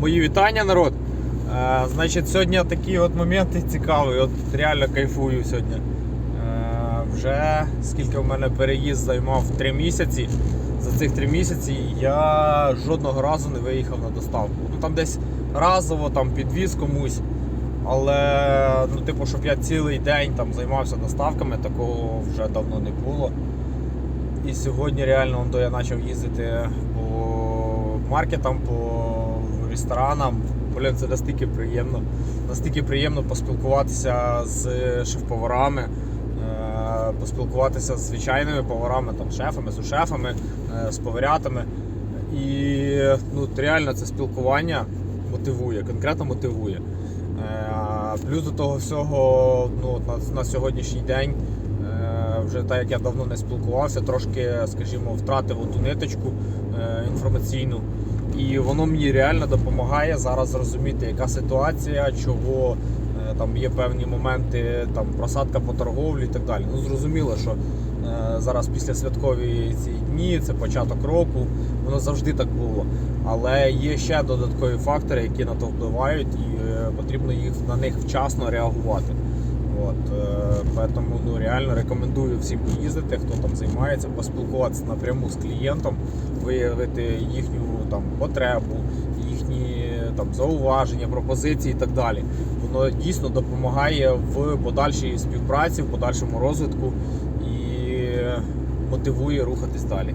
Мої вітання, народ. Е, значить, сьогодні такі от моменти цікаві. От реально кайфую сьогодні. Е, вже скільки в мене переїзд займав 3 місяці. За цих 3 місяці я жодного разу не виїхав на доставку. Ну там десь разово там підвіз комусь. Але ну, типу, щоб я цілий день там займався доставками, такого вже давно не було. І сьогодні реально я почав їздити по маркетам, по ресторанам. Блін, це настільки приємно. Настільки приємно поспілкуватися з шеф-поварами, е, поспілкуватися з звичайними поварами, там, шефами, сушефами, е, з поварятами. І ну, реально це спілкування мотивує, конкретно мотивує. Е, Плюс до того всього, ну, на, на сьогоднішній день, вже так як я давно не спілкувався, трошки, скажімо, втратив ту ниточку е, інформаційну. І воно мені реально допомагає зараз зрозуміти, яка ситуація, чого е, там є певні моменти, там просадка по торговлі і так далі. Ну зрозуміло, що е, зараз після святкові ці дні, це початок року, воно завжди так було. Але є ще додаткові фактори, які на то впливають, і потрібно їх на них вчасно реагувати. От, тому ну, реально рекомендую всім поїздити, хто там займається, поспілкуватися напряму з клієнтом, виявити їхню там потребу, їхні там зауваження, пропозиції і так далі. Воно дійсно допомагає в подальшій співпраці, в подальшому розвитку і мотивує рухатись далі.